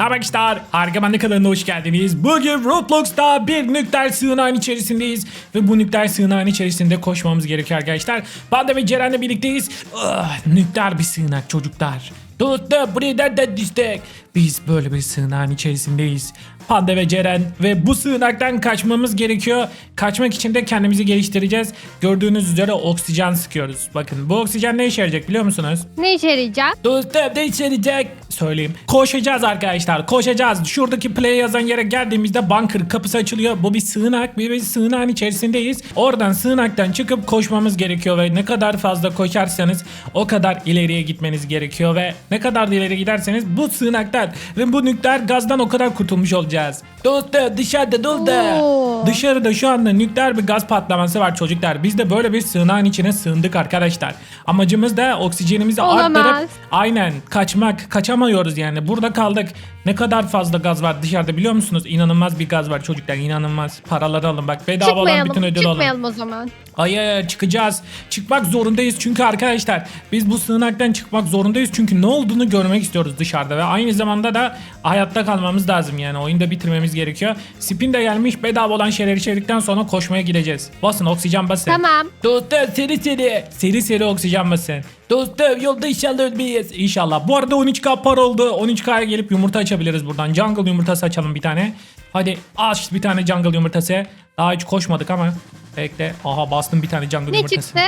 Arkadaşlar Arkamanlı kanalına hoş geldiniz. Bugün Roblox'ta bir nükleer sığınağın içerisindeyiz. Ve bu nükleer sığınağın içerisinde koşmamız gerekiyor arkadaşlar. Panda ve Ceren'le birlikteyiz. Ah, nükleer bir sığınak çocuklar. Dostlar buraya nereden düştük? Biz böyle bir sığınağın içerisindeyiz. Panda ve Ceren ve bu sığınaktan kaçmamız gerekiyor. Kaçmak için de kendimizi geliştireceğiz. Gördüğünüz üzere oksijen sıkıyoruz. Bakın bu oksijen ne işe yarayacak biliyor musunuz? Ne işe yarayacak? Dostum ne içerecek? Söyleyeyim. Koşacağız arkadaşlar. Koşacağız. Şuradaki play yazan yere geldiğimizde bunker kapısı açılıyor. Bu bir sığınak. Bir, bir sığınağın içerisindeyiz. Oradan sığınaktan çıkıp koşmamız gerekiyor ve ne kadar fazla koşarsanız o kadar ileriye gitmeniz gerekiyor ve ne kadar da ileri giderseniz bu sığınaktan ve bu nükleer gazdan o kadar kurtulmuş olacağız. Dostum dışarıda dostum. Oo. Dışarıda şu anda nükleer bir gaz patlaması var çocuklar. Biz de böyle bir sığınağın içine sığındık arkadaşlar. Amacımız da oksijenimizi Olamaz. arttırıp aynen kaçmak. Kaçamıyoruz yani. Burada kaldık. Ne kadar fazla gaz var dışarıda biliyor musunuz? İnanılmaz bir gaz var çocuklar. inanılmaz. Paraları alın bak. Bedava olan bütün ödül alın. Çıkmayalım o zaman. Hayır çıkacağız. Çıkmak zorundayız çünkü arkadaşlar biz bu sığınaktan çıkmak zorundayız çünkü ne olduğunu görmek istiyoruz dışarıda ve aynı zamanda da hayatta kalmamız lazım yani oyunda bitirmemiz gerekiyor. Spin de gelmiş bedava olan şeyleri içerdikten sonra koşmaya gideceğiz. Basın oksijen basın. Tamam. Dostum seri seri. Seri seri oksijen basın. Dostum yolda inşallah ölmeyiz. İnşallah. Bu arada 13k para oldu. 13k'ya gelip yumurta açabiliriz buradan. Jungle yumurtası açalım bir tane. Hadi aç bir tane jungle yumurtası. Daha hiç koşmadık ama. Bekle. Aha bastım bir tane jungle Ne yumurtası. çıktı?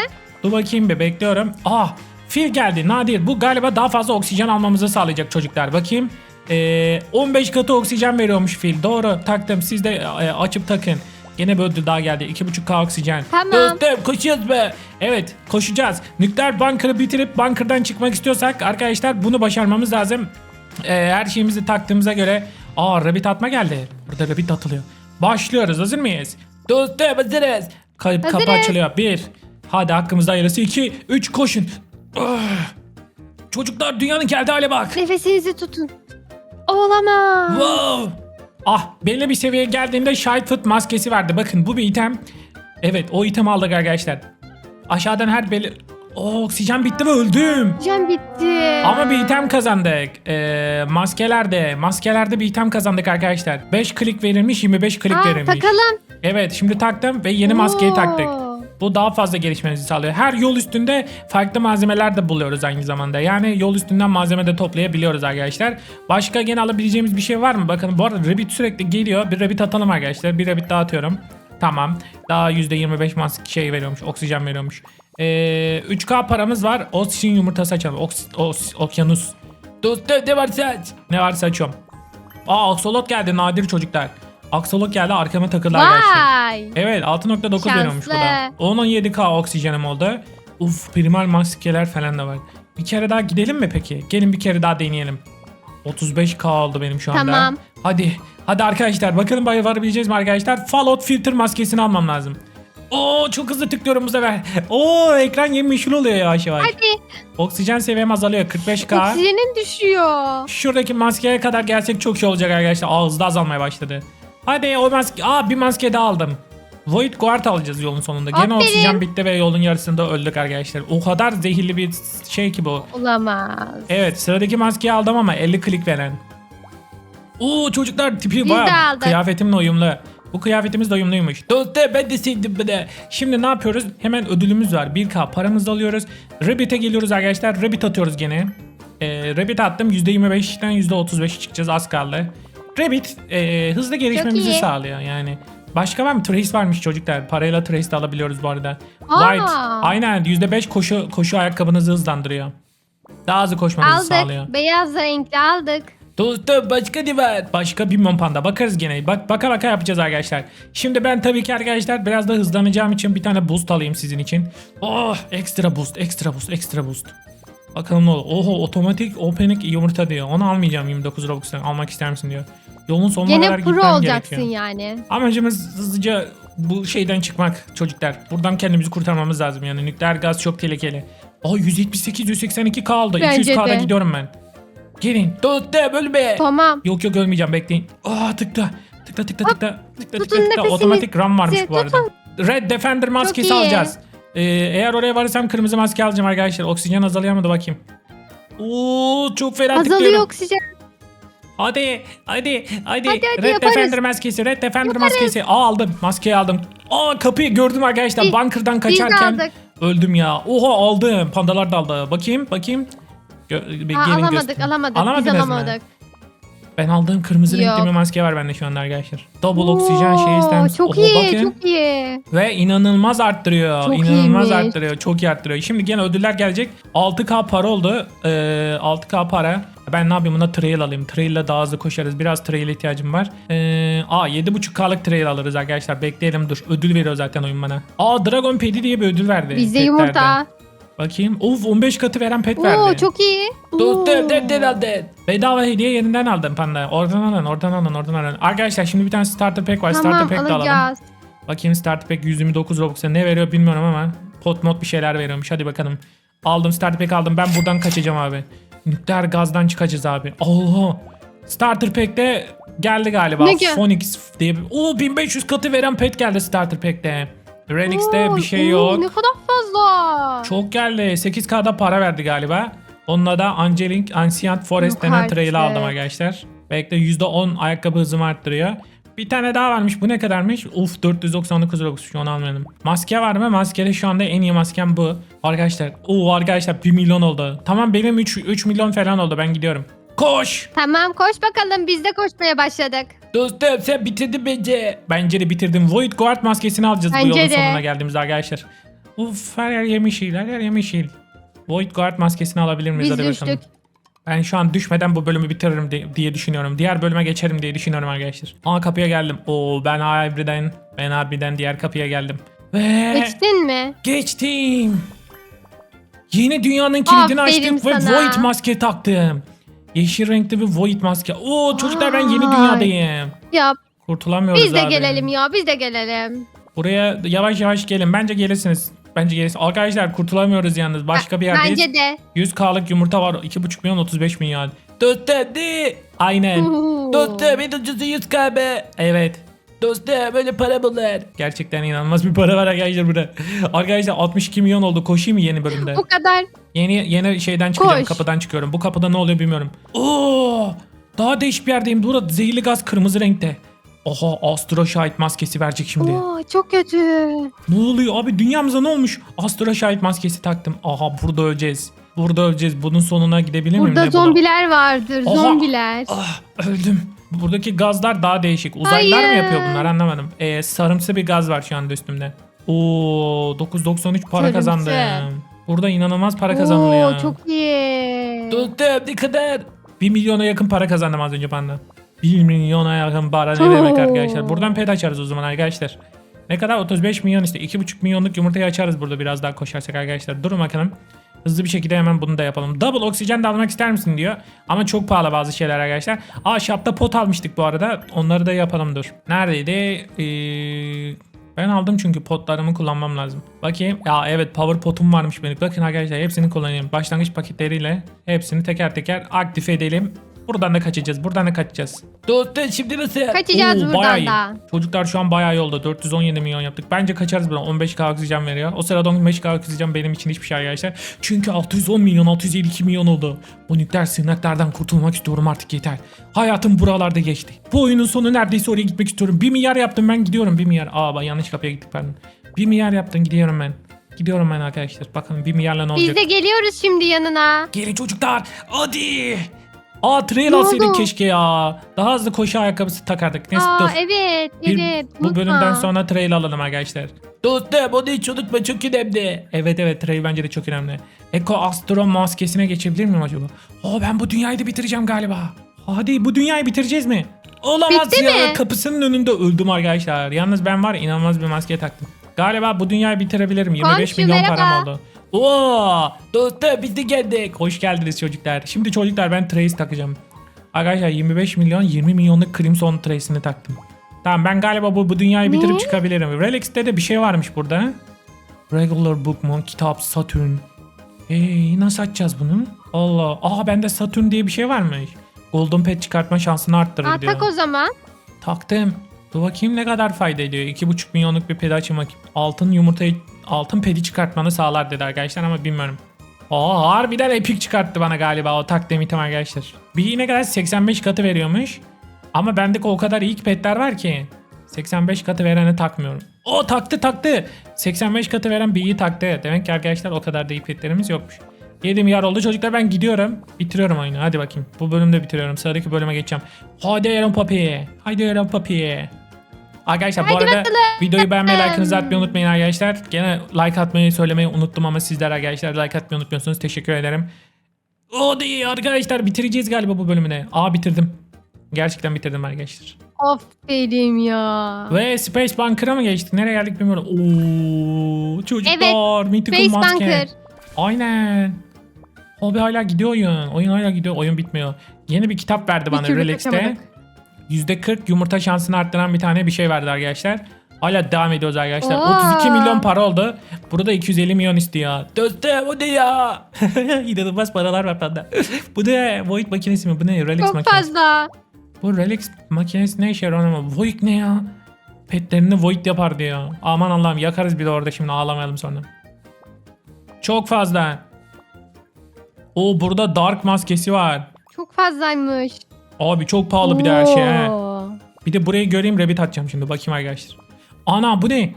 Dur bakayım bir bekliyorum. Ah fil geldi nadir. Bu galiba daha fazla oksijen almamızı sağlayacak çocuklar. Bakayım. Ee, 15 katı oksijen veriyormuş fil. Doğru taktım. Siz de e, açıp takın. Gene bir ödül daha geldi. 2.5k oksijen. Tamam. Dostum koşuyoruz be. Evet koşacağız. Nükleer bunker'ı bitirip bunker'dan çıkmak istiyorsak arkadaşlar bunu başarmamız lazım. Ee, her şeyimizi taktığımıza göre. Aa rabbit atma geldi. Burada rabbit atılıyor. Başlıyoruz hazır mıyız? Dostum hazırız. Ka- kapı Hazırız. açılıyor. Bir. Hadi hakkımızda hayırlısı. İki. Üç koşun. Ah. Çocuklar dünyanın geldiği hale bak. Nefesinizi tutun. Olamaz. Wow. Ah belli bir seviyeye geldiğinde Shite Foot maskesi verdi. Bakın bu bir item. Evet o item aldık arkadaşlar. Aşağıdan her belli... Oo, oksijen bitti ve öldüm. Can bitti. Ama bir item kazandık. Ee, maskelerde, maskelerde bir item kazandık arkadaşlar. 5 klik verilmiş, 25 klik Aa, verilmiş. takalım. Evet, şimdi taktım ve yeni maskeyi Oo. taktık. Bu daha fazla gelişmenizi sağlıyor. Her yol üstünde farklı malzemeler de buluyoruz aynı zamanda. Yani yol üstünden malzeme de toplayabiliyoruz arkadaşlar. Başka gene alabileceğimiz bir şey var mı? Bakın bu arada Rabbit sürekli geliyor. Bir Rabbit atalım arkadaşlar. Bir Rabbit daha atıyorum. Tamam. Daha %25 maske şey veriyormuş. Oksijen veriyormuş. Ee, 3K paramız var. Oksijen yumurtası açalım. Oks, os, okyanus. Dostum ne varsa aç. Ne varsa açıyorum. Aa aksolot geldi nadir çocuklar. Aksolot geldi arkama takılar. Vay. Evet 6.9 veriyormuş bu da. Şanslı. 10-17k oksijenim oldu. Uf primal maskeler falan da var. Bir kere daha gidelim mi peki? Gelin bir kere daha deneyelim. 35k oldu benim şu anda. Tamam. Hadi. Hadi arkadaşlar bakalım bay varabileceğiz mi arkadaşlar? Fallout filter maskesini almam lazım. Oo çok hızlı tıklıyorum bu sefer. Oo ekran yemyeşil oluyor yavaş yavaş. Hadi. Oksijen seviyem azalıyor 45k. Oksijenin düşüyor. Şuradaki maskeye kadar gelsek çok iyi olacak arkadaşlar. Aa hızlı azalmaya başladı. Hadi o maske... Aa bir maske daha aldım. Void Guard alacağız yolun sonunda. Gene Aferin. oksijen bitti ve yolun yarısında öldük arkadaşlar. O kadar zehirli bir şey ki bu. Olamaz. Evet sıradaki maskeyi aldım ama 50 klik veren. Oo çocuklar tipi Biz de bayağı aldık. kıyafetimle uyumlu. Bu kıyafetimiz de uyumluymuş. Dostum ben de sevdim bu da. Şimdi ne yapıyoruz? Hemen ödülümüz var. 1K paramızı alıyoruz. Rabbit'e geliyoruz arkadaşlar. Rabbit atıyoruz gene. Ee, Rabbit attım. %25'den %35 çıkacağız az kaldı. Rabbit e, hızlı gelişmemizi iyi. sağlıyor yani. Başka var mı? Trace varmış çocuklar. Parayla Trace de alabiliyoruz bu arada. Aa. White. Aynen %5 koşu koşu ayakkabınızı hızlandırıyor. Daha hızlı koşmanızı sağlıyor. Aldık. Beyaz renkli aldık. Dostum başka ne var? Başka bir panda bakarız gene. Bak baka baka yapacağız arkadaşlar. Şimdi ben tabii ki arkadaşlar biraz da hızlanacağım için bir tane boost alayım sizin için. Oh ekstra boost ekstra boost ekstra boost. Bakalım ne olur. Oho otomatik opening yumurta diyor. Onu almayacağım 29 Robux'tan almak ister misin diyor. Yolun sonuna kadar Gene pro gitmem olacaksın gerekiyor. yani. Amacımız hızlıca bu şeyden çıkmak çocuklar. Buradan kendimizi kurtarmamız lazım yani. Nükleer gaz çok tehlikeli. Aa 178 182 kaldı. Bence 200 de. gidiyorum ben. Gelin. Dostum ölme. Tamam. Yok yok ölmeyeceğim bekleyin. Aa tıkla. Tıkla tıkla tıkla. Tıkla tutun tıkla tıkla. nefesinizi. Otomatik RAM varmış bu arada. Tutun. Red Defender maskesi iyi. alacağız. Ee, eğer oraya varırsam kırmızı maske alacağım arkadaşlar. Oksijen azalıyor mu da bakayım. Oo çok fena Azalıyor tıklıyorum. oksijen. Hadi hadi hadi. Hadi, hadi, Red yaparız. Defender maskesi Red Defender maskesi. Aa aldım maskeyi aldım. Aa kapıyı gördüm arkadaşlar. Biz- Bunker'dan Biz de kaçarken aldık. öldüm ya. Oha aldım. Pandalar da aldı. Bakayım bakayım. Gö- bir Aa, gelin alamadık göster- alamadık. Biz mı? alamadık. Ben aldığım kırmızı renkli bir maske var bende şu anda arkadaşlar. Double oksijen şey Oo, misin? Çok Oha, iyi bakın. çok iyi. Ve inanılmaz arttırıyor. Çok inanılmaz iyiymiş. arttırıyor. Çok iyi arttırıyor. Şimdi gene ödüller gelecek. 6K para oldu. Ee, 6K para. Ben ne yapayım buna trail alayım. Trail ile daha hızlı koşarız. Biraz trail ihtiyacım var. Ee, aa 7.5K'lık trail alırız arkadaşlar. Bekleyelim dur. Ödül veriyor zaten oyun bana. Aa Dragon Pedi diye bir ödül verdi. Bizde yumurta. Bakayım. Of 15 katı veren pet verdi. Oo çok iyi. Dur, Oo. dur, dur, dur, dur. Bedava hediye yerinden aldım panda. Oradan alın, oradan alın, oradan alın. Arkadaşlar şimdi bir tane starter pack var. Tamam starter pack de alalım. alacağız. Bakayım starter pack 129 Robux'a ne veriyor bilmiyorum ama pot mod bir şeyler veriyormuş. Hadi bakalım. Aldım starter pack aldım. Ben buradan kaçacağım abi. Nükleer gazdan çıkacağız abi. Allah. Starter pack'te geldi galiba. Ne gel- Phoenix diye bir... Oo 1500 katı veren pet geldi starter pack'te. Renix'te Oo, bir şey oo, yok. Ne kadar fazla. Çok geldi. 8K'da para verdi galiba. Onunla da Angelic Ancient Forest Yok denen trail'i aldım arkadaşlar. Belki de %10 ayakkabı hızımı arttırıyor. Bir tane daha varmış. Bu ne kadarmış? Uf 499 Robux. Şu an almadım. Maske var mı? Maskede şu anda en iyi maskem bu. Arkadaşlar. Oo arkadaşlar 1 milyon oldu. Tamam benim 3, 3 milyon falan oldu. Ben gidiyorum. Koş! Tamam koş bakalım biz de koşmaya başladık. Dostum sen bitirdin bence. Bence de bitirdim. Void Guard maskesini alacağız bu Bence yolun de. sonuna geldiğimizde arkadaşlar. Uf her yer yemişil, her yer yemişil. Void Guard maskesini alabilir miyiz? Biz Hadi düştük. Ben şu an düşmeden bu bölümü bitiririm diye düşünüyorum. Diğer bölüme geçerim diye düşünüyorum arkadaşlar. Aa kapıya geldim. Oo ben harbiden, ben harbiden diğer kapıya geldim. Ve Geçtin mi? geçtim. Yeni dünyanın kilidini Aferin açtık ve sana. Void maske taktım. Yeşil renkli bir Void maske. Oo çocuklar ben yeni dünyadayım. Ya Kurtulamıyoruz biz de abi. gelelim ya biz de gelelim. Buraya yavaş yavaş gelin. Bence gelirsiniz. Bence gelirsiniz. Arkadaşlar kurtulamıyoruz yalnız. Başka bir yerdeyiz. Bence de. 100k'lık yumurta var. 2,5 milyon 35 milyon. Dostum de. Aynen. Oo. Dostum en ucuzu 100k be. Evet. Dostum böyle para bunlar. Gerçekten inanılmaz bir para var arkadaşlar burada. arkadaşlar 62 milyon oldu. Koşayım mı yeni bölümde? Bu kadar. Yeni yeni şeyden çıkacağım. Koş. Kapıdan çıkıyorum. Bu kapıda ne oluyor bilmiyorum. Oo! Daha değişik bir yerdeyim. Burada zehirli gaz kırmızı renkte. Oha Astro Şahit maskesi verecek şimdi. Oo, çok kötü. Ne oluyor abi dünyamıza ne olmuş? Astro Şahit maskesi taktım. Aha burada öleceğiz. Burada öleceğiz. Bunun sonuna gidebilir miyim? Burada Ne zombiler vardır. Oha. Zombiler. Ah öldüm. Buradaki gazlar daha değişik. Uzaylılar mı Hayır. yapıyor bunlar anlamadım. Ee, sarımsı bir gaz var şu anda üstümde. Oo 993 para Sarımsı. kazandım. Burada inanılmaz para kazanılıyor. Oo, çok iyi. Tuttum ne kadar? 1 milyona yakın para kazandım az önce benden. 1 milyona yakın para ne Oo. demek arkadaşlar. Buradan pet açarız o zaman arkadaşlar. Ne kadar? 35 milyon işte. 2,5 milyonluk yumurtayı açarız burada biraz daha koşarsak arkadaşlar. Durun bakalım. Hızlı bir şekilde hemen bunu da yapalım. Double oksijen de almak ister misin diyor. Ama çok pahalı bazı şeyler arkadaşlar. Aa shopta pot almıştık bu arada. Onları da yapalım dur. Neredeydi? Ee, ben aldım çünkü potlarımı kullanmam lazım. Bakayım. Ya evet power potum varmış benim. Bakın arkadaşlar hepsini kullanayım. Başlangıç paketleriyle hepsini teker teker aktif edelim. Buradan da kaçacağız. Buradan da kaçacağız. Dostum şimdi nasıl? Kaçacağız buradan bayağı iyi. da. Çocuklar şu an bayağı yolda. 417 milyon yaptık. Bence kaçarız buradan. 15k oksijen veriyor. O sırada 15k oksijen benim için hiçbir şey arkadaşlar. Çünkü 610 milyon 652 milyon oldu. Bu nükleer sığınaklardan kurtulmak istiyorum artık yeter. Hayatım buralarda geçti. Bu oyunun sonu neredeyse oraya gitmek istiyorum. 1 milyar yaptım ben gidiyorum 1 milyar. Aa bak yanlış kapıya gittik pardon. 1 milyar yaptım gidiyorum ben. Gidiyorum ben arkadaşlar. Bakın 1 milyarla ne olacak. Biz de geliyoruz şimdi yanına. Gelin çocuklar. Hadi. Aa trail alsaydık oldu? keşke ya. Daha hızlı koşu ayakkabısı takardık. Neyse Aa dur. evet Bir- evet. bu unutma. bölümden sonra trail alalım arkadaşlar. Dostum onu hiç unutma çok önemli. Evet evet trail bence de çok önemli. Eko Astro maskesine geçebilir miyim acaba? Aa ben bu dünyayı da bitireceğim galiba. Hadi bu dünyayı bitireceğiz mi? Olamaz Bitti ya. mi? Kapısının önünde öldüm arkadaşlar. Yalnız ben var ya, inanılmaz bir maske taktım. Galiba bu dünyayı bitirebilirim. 25 Komşu, milyon merhaba. param oldu. Oo, dostum biz de geldik. Hoş geldiniz çocuklar. Şimdi çocuklar ben trace takacağım. Arkadaşlar 25 milyon 20 milyonluk Crimson Trace'ini taktım. Tamam ben galiba bu, bu dünyayı bitirip çıkabilirim. Relix'te de bir şey varmış burada. Regular book mu? Kitap, Saturn. Hey nasıl açacağız bunu? Allah. Aa bende Saturn diye bir şey varmış. Golden Pet çıkartma şansını arttırır Aa, diyor. tak o zaman. Taktım. Dur bakayım ne kadar fayda ediyor. 2,5 milyonluk bir pedi açmak. Altın yumurtayı, altın pedi çıkartmanı sağlar dedi arkadaşlar ama bilmiyorum. Aa harbiden epik çıkarttı bana galiba o takdim item arkadaşlar. Bir ne kadar 85 katı veriyormuş. Ama bendeki o kadar iyi petler var ki. 85 katı verene takmıyorum. O taktı taktı. 85 katı veren bir taktı. Demek ki arkadaşlar o kadar da iyi petlerimiz yokmuş. 7 milyar oldu çocuklar ben gidiyorum. Bitiriyorum oyunu hadi bakayım. Bu bölümde bitiriyorum. Sıradaki bölüme geçeceğim. Hadi Aaron Papi. Hadi Aaron Papi. Arkadaşlar bu arada bakalım. videoyu beğenmeyi, like'ınızı atmayı unutmayın arkadaşlar. Gene like atmayı söylemeyi unuttum ama sizler arkadaşlar like atmayı unutmuyorsunuz. Teşekkür ederim. O değil arkadaşlar bitireceğiz galiba bu bölümüne. Aa bitirdim. Gerçekten bitirdim arkadaşlar. Aferin ya. Ve Space Bunker'a mı geçtik? Nereye geldik bilmiyorum. Oo, çocuklar. Mythical Space Maske. Bunker. Aynen. Hobi hala gidiyor oyun. Oyun hala gidiyor. Oyun bitmiyor. Yeni bir kitap verdi bana türlü Relix'te. kaçamadık. %40 yumurta şansını arttıran bir tane bir şey verdi arkadaşlar. Hala devam ediyoruz arkadaşlar. Oo. 32 milyon para oldu. Burada 250 milyon istiyor. Dostum bu ne ya? İnanılmaz paralar var bende. bu ne? Void makinesi mi? Bu ne? Relix Çok makinesi. fazla. Bu Relix makinesi ne işe yarar ama Void ne ya? Petlerini Void yapar diyor. Aman Allah'ım yakarız bir de orada şimdi ağlamayalım sonra. Çok fazla. O burada Dark maskesi var. Çok fazlaymış. Abi çok pahalı bir de her şey. he. Oo. Bir de burayı göreyim Rabbit atacağım şimdi bakayım arkadaşlar. Ana bu ne?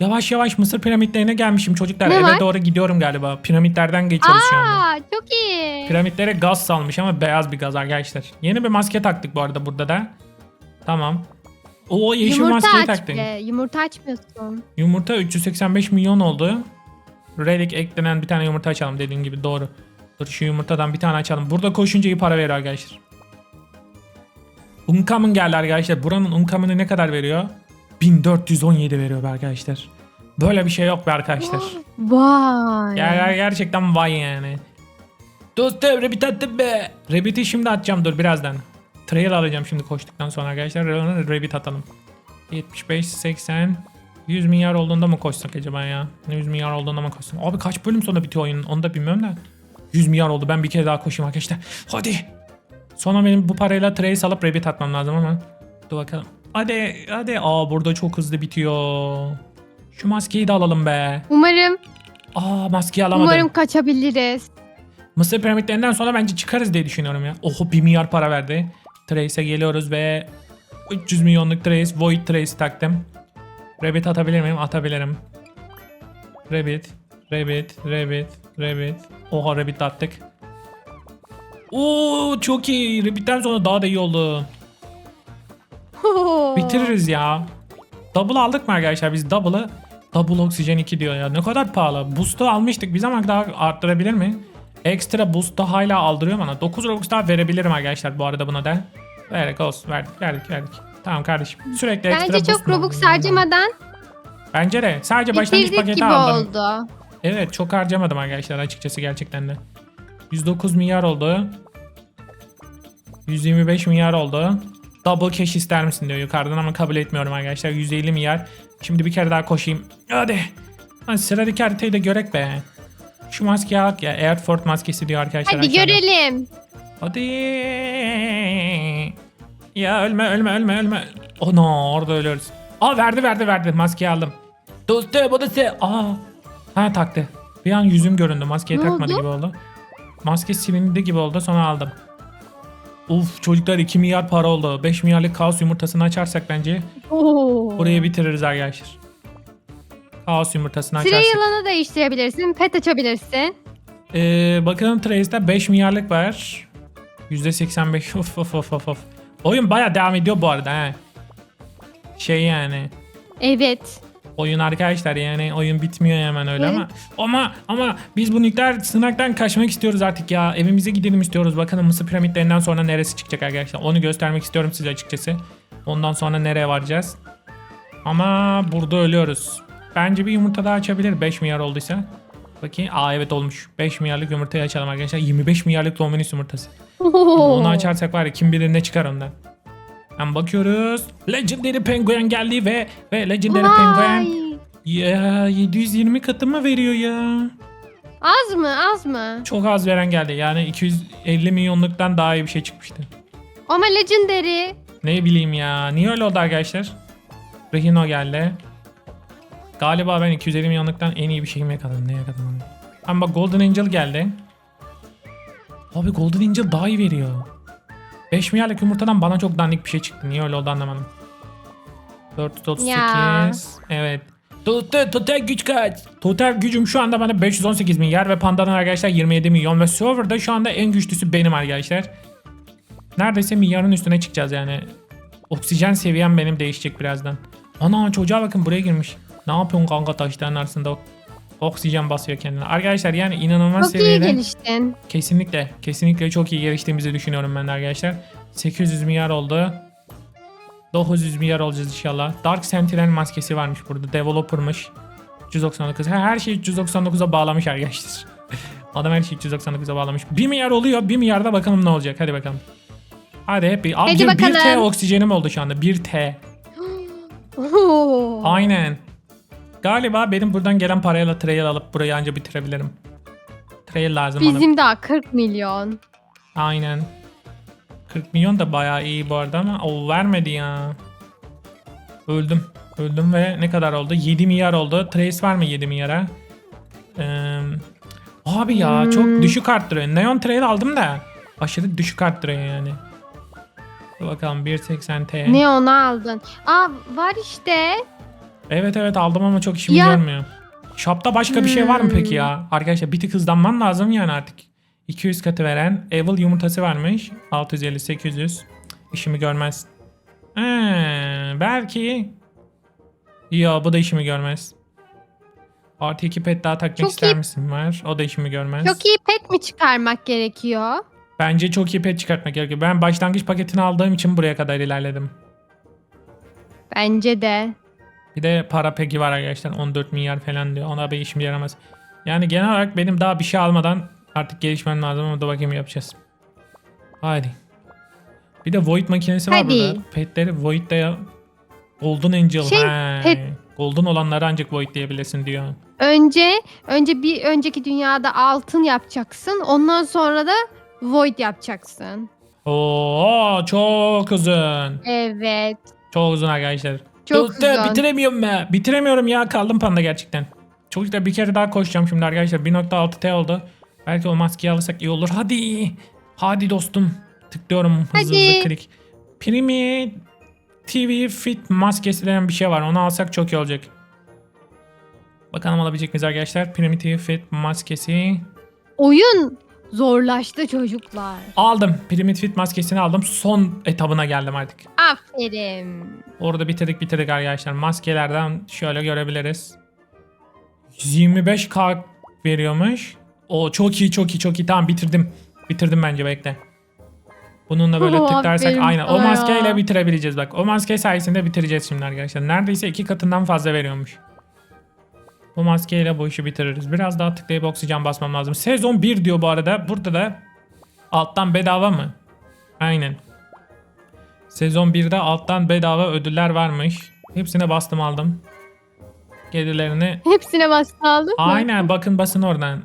Yavaş yavaş Mısır piramitlerine gelmişim çocuklar. Ne Eve var? doğru gidiyorum galiba. Piramitlerden geçiyoruz şu anda. Aa, çok iyi. Piramitlere gaz salmış ama beyaz bir gaz arkadaşlar. Yeni bir maske taktık bu arada burada da. Tamam. O yeşil Yumurta maskeyi aç taktık. be. Yumurta açmıyorsun. Yumurta 385 milyon oldu. Relic eklenen bir tane yumurta açalım dediğin gibi doğru. Dur şu yumurtadan bir tane açalım. Burada koşunca iyi para veriyor arkadaşlar. Uncommon geldi arkadaşlar. Buranın Uncommon'ı ne kadar veriyor? 1417 veriyor be arkadaşlar. Böyle bir şey yok be arkadaşlar. Vay. Ya, ya gerçekten vay yani. Dostum Rabbit attım be. Rabbit'i şimdi atacağım dur birazdan. Trail alacağım şimdi koştuktan sonra arkadaşlar. Rabbit atalım. 75, 80, 100 milyar olduğunda mı koşsak acaba ya? 100 milyar olduğunda mı koşsak? Abi kaç bölüm sonra bitiyor oyun onu da bilmiyorum da. 100 milyar oldu ben bir kere daha koşayım arkadaşlar. Hadi. Sonra benim bu parayla Trace alıp Rabbit atmam lazım ama. Dur bakalım. Hadi hadi. Aa burada çok hızlı bitiyor. Şu maskeyi de alalım be. Umarım, Aa maskeyi alamadım. umarım kaçabiliriz. Mısır piramitlerinden sonra bence çıkarız diye düşünüyorum ya. Oho 1 milyar para verdi. Trace'e geliyoruz ve 300 milyonluk Trace, Void Trace taktım. Rabbit atabilir miyim? Atabilirim. Rabbit, Rabbit, Rabbit, Rabbit. Oha Rabbit de attık. Oo çok iyi. Rabbit'ten sonra daha da iyi oldu. Bitiririz ya. Double aldık mı arkadaşlar? Biz double'ı Double Oxygen 2 diyor ya. Ne kadar pahalı. Boost'u almıştık. Biz ama daha arttırabilir mi? Ekstra boost da hala aldırıyor bana. 9 Robux daha verebilirim arkadaşlar bu arada buna da. Verdik olsun. Verdik verdik verdik. Tamam kardeşim. Sürekli ekstra Bence çok Robux harcamadan Bence de. Sadece başlangıç paketi gibi aldım. oldu. Evet çok harcamadım arkadaşlar açıkçası gerçekten de. 109 milyar oldu. 125 milyar oldu. Double cash ister misin diyor yukarıdan ama kabul etmiyorum arkadaşlar. 150 milyar. Şimdi bir kere daha koşayım. Hadi. Hadi sıradaki haritayı da görek be. Şu maskeyi al ya. Airfort maskesi diyor arkadaşlar. Hadi aşağıda. görelim. Hadi. Ya ölme ölme ölme ölme. Ana orada ölüyoruz. Aa verdi verdi verdi. Maskeyi aldım. Dostum bu da se. Aa. Ha taktı. Bir an yüzüm göründü. Maskeyi Ne takmadı oldu? gibi oldu. Maske silindi gibi oldu sonra aldım. Uf çocuklar 2 milyar para oldu. 5 milyarlık kaos yumurtasını açarsak bence Oo. burayı bitiririz arkadaşlar. Kaos yumurtasını Süre açarsak. yılanı değiştirebilirsin. Pet açabilirsin. Ee, bakalım Trace'de 5 milyarlık var. %85 of of of of of. Oyun baya devam ediyor bu arada he. Şey yani. Evet. Oyun arkadaşlar yani oyun bitmiyor hemen öyle ama ama ama biz bu nükleer sınaktan kaçmak istiyoruz artık ya. Evimize gidelim istiyoruz. Bakalım Mısır piramitlerinden sonra neresi çıkacak arkadaşlar. Onu göstermek istiyorum size açıkçası. Ondan sonra nereye varacağız. Ama burada ölüyoruz. Bence bir yumurta daha açabilir 5 milyar olduysa. Bakayım. Aa evet olmuş. 5 milyarlık yumurtayı açalım arkadaşlar. 25 milyarlık Dominus yumurtası. Onu açarsak var ya kim bilir ne çıkar ondan. Hem bakıyoruz. Legendary Penguin geldi ve ve Legendary Penguin Vay. ya 720 katı mı veriyor ya? Az mı az mı? Çok az veren geldi. Yani 250 milyonluktan daha iyi bir şey çıkmıştı. Ama Legendary. Ne bileyim ya. Niye öyle oldu arkadaşlar? Rehino geldi. Galiba ben 250 milyonluktan en iyi bir şey mi yakaladım? Ne yakaladım? Ama bak Golden Angel geldi. Abi Golden Angel daha iyi veriyor. 5 milyarlık yumurtadan bana çok dandik bir şey çıktı. Niye öyle oldu anlamadım. 438. Ya. Evet. Total, total güç kaç? Total gücüm şu anda bana 518 milyar ve Panda'nın arkadaşlar 27 milyon ve serverda şu anda en güçlüsü benim arkadaşlar. Neredeyse milyarın üstüne çıkacağız yani. Oksijen seviyem benim değişecek birazdan. Ana çocuğa bakın buraya girmiş. Ne yapıyorsun kanka taşların arasında? Oksijen basıyor kendine. Arkadaşlar yani inanılmaz Çok iyi seviyede. geliştin. Kesinlikle. Kesinlikle çok iyi geliştiğimizi düşünüyorum ben de arkadaşlar. 800 milyar oldu. 900 milyar olacağız inşallah. Dark Sentinel maskesi varmış burada. Developer'mış. 399. Ha, her şeyi 399'a bağlamış arkadaşlar. Adam her şeyi 399'a bağlamış. 1 milyar oluyor. 1 milyarda bakalım ne olacak. Hadi bakalım. Hadi hep bir. Abicim 1 T bakalım. oksijenim oldu şu anda. 1 T. Oo. Aynen. Galiba benim buradan gelen parayla trail alıp burayı anca bitirebilirim. Trail lazım bana. Bizim daha 40 milyon. Aynen. 40 milyon da bayağı iyi bu arada ama o vermedi ya. Öldüm. Öldüm ve ne kadar oldu? 7 milyar oldu. Trace var mı 7 milyara? Ee, abi ya Hmm. çok düşük arttırıyor. Neon Trail aldım da aşırı düşük arttırıyor yani. Dur bakalım 1.80 T. Ne onu aldın? Aa var işte. Evet evet aldım ama çok işimi Ya. görmüyor. Shop'ta başka bir şey var mı peki Hmm. ya? Arkadaşlar bir tık hızlanman lazım yani artık. 200 katı veren Evil yumurtası varmış. 650 800. İşimi görmez. Ee, belki. Ya bu da işimi görmez. Artı iki pet daha takmak Çok ister iyi. misin var? O da işimi görmez. Çok iyi pet mi çıkarmak gerekiyor? Bence çok iyi pet çıkartmak gerekiyor. Ben başlangıç paketini aldığım için buraya kadar ilerledim. Bence de. Bir de para peki var arkadaşlar 14 milyar falan diyor. Ona bir işim yaramaz. Yani genel olarak benim daha bir şey almadan artık gelişmem lazım ama da bakayım yapacağız. Haydi. Bir de Void makinesi var Hadi. burada. Petleri Void'de ya. Golden Angel. Şey, He. pet- Golden olanları ancak Void diyebilirsin diyor. Önce önce bir önceki dünyada altın yapacaksın. Ondan sonra da void yapacaksın. Oo çok uzun. Evet. Çok uzun arkadaşlar. Çok dur, uzun. Bitiremiyorum ben. Bitiremiyorum ya kaldım panda gerçekten. Çocuklar bir kere daha koşacağım şimdi arkadaşlar. 1.6 T oldu. Belki o maskeyi alırsak iyi olur. Hadi. Hadi dostum. Tıklıyorum hızlı Hadi. hızlı klik. Primi TV Fit maskesi denen bir şey var. Onu alsak çok iyi olacak. Bakalım alabilecek miyiz arkadaşlar? Primitive Fit maskesi. Oyun zorlaştı çocuklar. Aldım. Primitive Fit maskesini aldım. Son etabına geldim artık. Aferin. Orada bitirdik bitirdik arkadaşlar. Maskelerden şöyle görebiliriz. 125k veriyormuş. O çok iyi çok iyi çok iyi. Tamam bitirdim. Bitirdim bence bekle. Bununla böyle Oo, tıklarsak aynen o maskeyle bitirebileceğiz bak. O maske sayesinde bitireceğiz şimdi arkadaşlar. Neredeyse iki katından fazla veriyormuş. Bu maskeyle bu işi bitiririz. Biraz daha tıklayıp oksijen basmam lazım. Sezon 1 diyor bu arada. Burada da alttan bedava mı? Aynen. Sezon 1'de alttan bedava ödüller varmış. Hepsine bastım aldım. Gelirlerini Hepsine bastı aldın mı? aynen bakın basın oradan.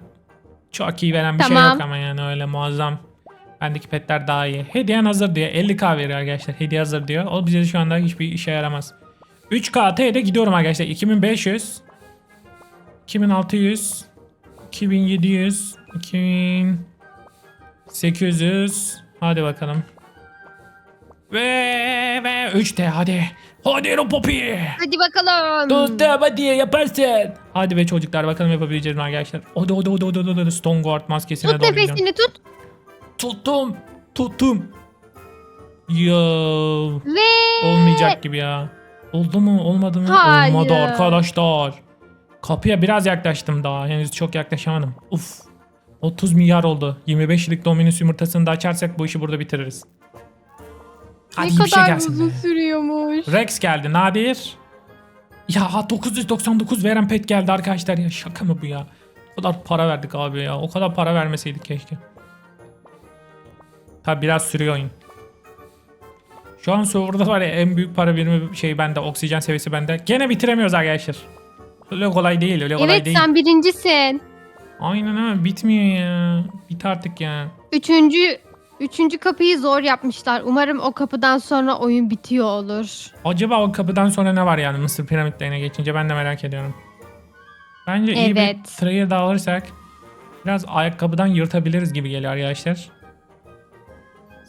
Çok iyi veren bir şey Tamam. yok ama yani öyle muazzam. Bendeki petler daha iyi. Hediyen hazır diyor. 50k veriyor arkadaşlar. Hediye hazır diyor. O bize şu anda hiçbir işe yaramaz. 3k T'de gidiyorum arkadaşlar. 2500 2600 2700 2800 Hadi bakalım. Ve ve 3 T hadi. Hadi Ero Poppy. Hadi bakalım. Dostum hadi yaparsın. Hadi be çocuklar bakalım yapabileceğiz mi arkadaşlar. Hadi hadi hadi hadi hadi. Stone Guard maskesine Tut doğru gidiyorum. nefesini tut. Tuttum. Tuttum. Yo. Ve Olmayacak gibi ya. Oldu mu olmadı mı? Hayır. Olmadı arkadaşlar. Kapıya biraz yaklaştım daha. Henüz çok yaklaşamadım. Uf. 30 milyar oldu. 25 yıllık Dominus yumurtasını da açarsak bu işi burada bitiririz. Hadi ne bir şey kadar gelsin. uzun be. sürüyormuş. Rex geldi. Nadir. Ya 999 veren pet geldi arkadaşlar ya. Şaka mı bu ya? O kadar para verdik abi ya. O kadar para vermeseydik keşke. Tabi biraz sürüyor oyun. Şu an serverda var ya en büyük para birimi şey bende. Oksijen seviyesi bende. Gene bitiremiyoruz arkadaşlar. Öyle kolay değil. Öyle kolay Evet değil. sen birincisin. Aynen ama bitmiyor ya. Bit artık ya. Üçüncü, üçüncü kapıyı zor yapmışlar. Umarım o kapıdan sonra oyun bitiyor olur. Acaba o kapıdan sonra ne var yani Mısır piramitlerine geçince ben de merak ediyorum. Bence iyi bir trailer da alırsak Biraz ayakkabıdan yırtabiliriz gibi geliyor arkadaşlar.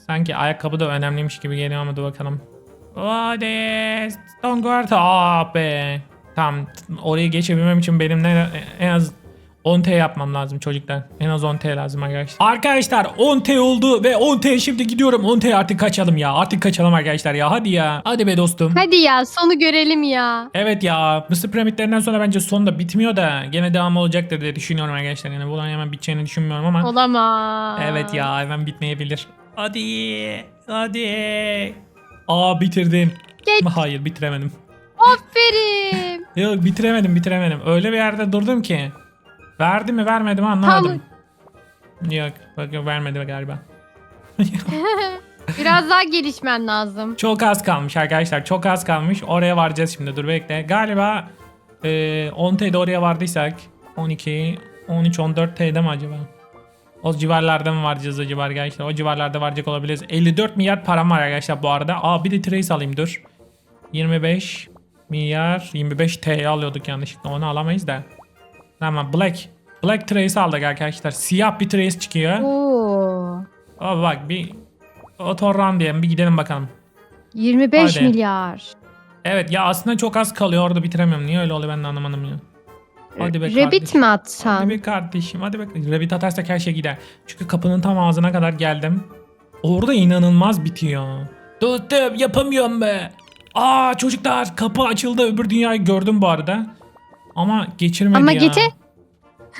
Sanki ayakkabı da önemliymiş gibi geliyor ama dur bakalım. Hadi Stongard ah be. Tamam orayı geçebilmem için benim ne, en az 10T yapmam lazım çocuklar. En az 10T lazım arkadaşlar. Arkadaşlar 10T oldu ve 10T şimdi gidiyorum. 10T artık kaçalım ya. Artık kaçalım arkadaşlar ya. Hadi ya. Hadi be dostum. Hadi ya sonu görelim ya. Evet ya Mısır piramitlerinden sonra bence son da bitmiyor da gene devam olacaktır diye düşünüyorum arkadaşlar. Yani buradan hemen biteceğini düşünmüyorum ama. Olamaz. Evet ya hemen bitmeyebilir. Hadi. Hadi. Aa bitirdim. Geç. Hayır bitiremedim. Aferin. Yok bitiremedim bitiremedim. Öyle bir yerde durdum ki. Verdi mi vermedi mi anlamadım. Yok bak yok, vermedi galiba. Biraz daha gelişmen lazım. Çok az kalmış arkadaşlar. Çok az kalmış. Oraya varacağız şimdi. Dur bekle. Galiba e, 10 T'de oraya vardıysak 12, 13, 14 T'de mi acaba? O civarlarda mı varacağız acaba arkadaşlar? O civarlarda varacak olabiliriz. 54 milyar param var arkadaşlar bu arada. Aa bir de trace alayım dur. 25 milyar 25 T'ye alıyorduk yanlışlıkla. Onu alamayız da. Tamam Black. Black trace aldık arkadaşlar. Siyah bir trace çıkıyor. Oo. Aa bak bir otoran diyelim bir gidelim bakalım. 25 Hadi. milyar. Evet ya aslında çok az kalıyor orada bitiremiyorum. Niye öyle oluyor ben de anlamadım ya. Hadi be Rabbit kardeşim. mi Hadi atsan? be kardeşim hadi be. Rabbit atarsak her şey gider. Çünkü kapının tam ağzına kadar geldim. Orada inanılmaz bitiyor. Dostum yapamıyorum be. Aa çocuklar kapı açıldı öbür dünyayı gördüm bu arada. Ama geçirmedi Ama ya. geçe-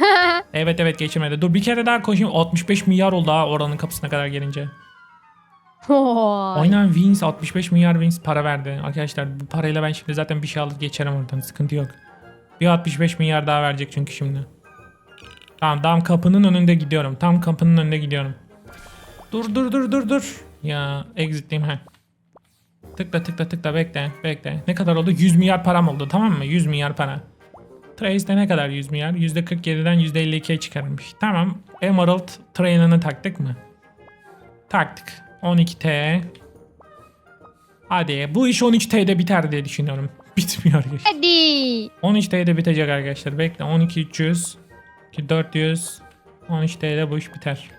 evet evet geçirmedi. Dur bir kere daha koşayım. 65 milyar oldu ha oranın kapısına kadar gelince. Oy. Oynanan Wings 65 milyar Wings para verdi. Arkadaşlar bu parayla ben şimdi zaten bir şey alır geçerim oradan. Sıkıntı yok. Bir 65 milyar daha verecek çünkü şimdi. Tamam tam kapının önünde gidiyorum. Tam kapının önünde gidiyorum. Dur dur dur dur dur. Ya exitleyeyim ha. Tıkla tıkla tıkla bekle bekle. Ne kadar oldu? 100 milyar param oldu tamam mı? 100 milyar para. Trace'de ne kadar 100 milyar? %47'den %52'ye çıkarılmış. Tamam. Emerald train'ını taktık mı? Taktık. 12T. Hadi bu iş 13T'de biter diye düşünüyorum. Bitmiyor arkadaşlar. Hadi. 13T'de bitecek arkadaşlar. Bekle 12300 400 13T'de bu iş biter.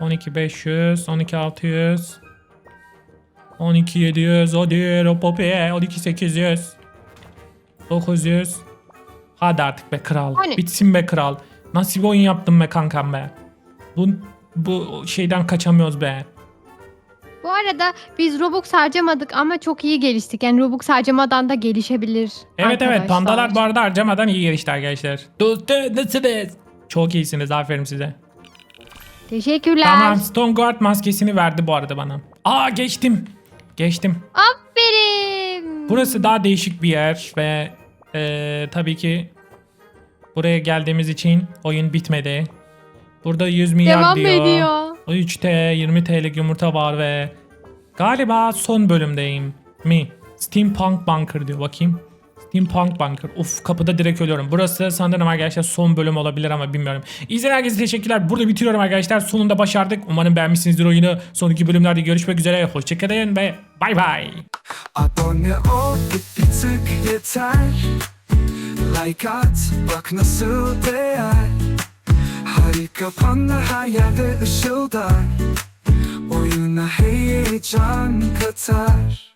12500 12600 12700 hadi ropope 12800 900 Hadi artık be kral. Hani? Bitsin be kral. Nasıl bir oyun yaptın be kankam be. Bu, bu şeyden kaçamıyoruz be. Bu arada biz Robux harcamadık ama çok iyi geliştik. Yani Robux harcamadan da gelişebilir. Evet evet arkadaşlar. pandalar bu arada harcamadan iyi gelişti arkadaşlar. Dostum nasılsınız? Çok iyisiniz aferin size. Teşekkürler. Tamam Stone Guard maskesini verdi bu arada bana. Aa geçtim. Geçtim. Aferin. Burası daha değişik bir yer ve eee, tabii ki buraya geldiğimiz için oyun bitmedi. Burada 100 milyar Devam diyor. ediyor. 3T 20 TL'lik yumurta var ve galiba son bölümdeyim mi? Steampunk Bunker diyor bakayım. Steampunk Bunker. Uf kapıda direkt ölüyorum. Burası sanırım arkadaşlar son bölüm olabilir ama bilmiyorum. İzleyen herkese teşekkürler. Burada bitiriyorum arkadaşlar. Sonunda başardık. Umarım beğenmişsinizdir oyunu. Sonraki bölümlerde görüşmek üzere. Hoşçakalın ve bay bay. Abone ol bir, tık yeter Like at bak nasıl değer Harika panda her yerde ışıldar Oyuna heyecan katar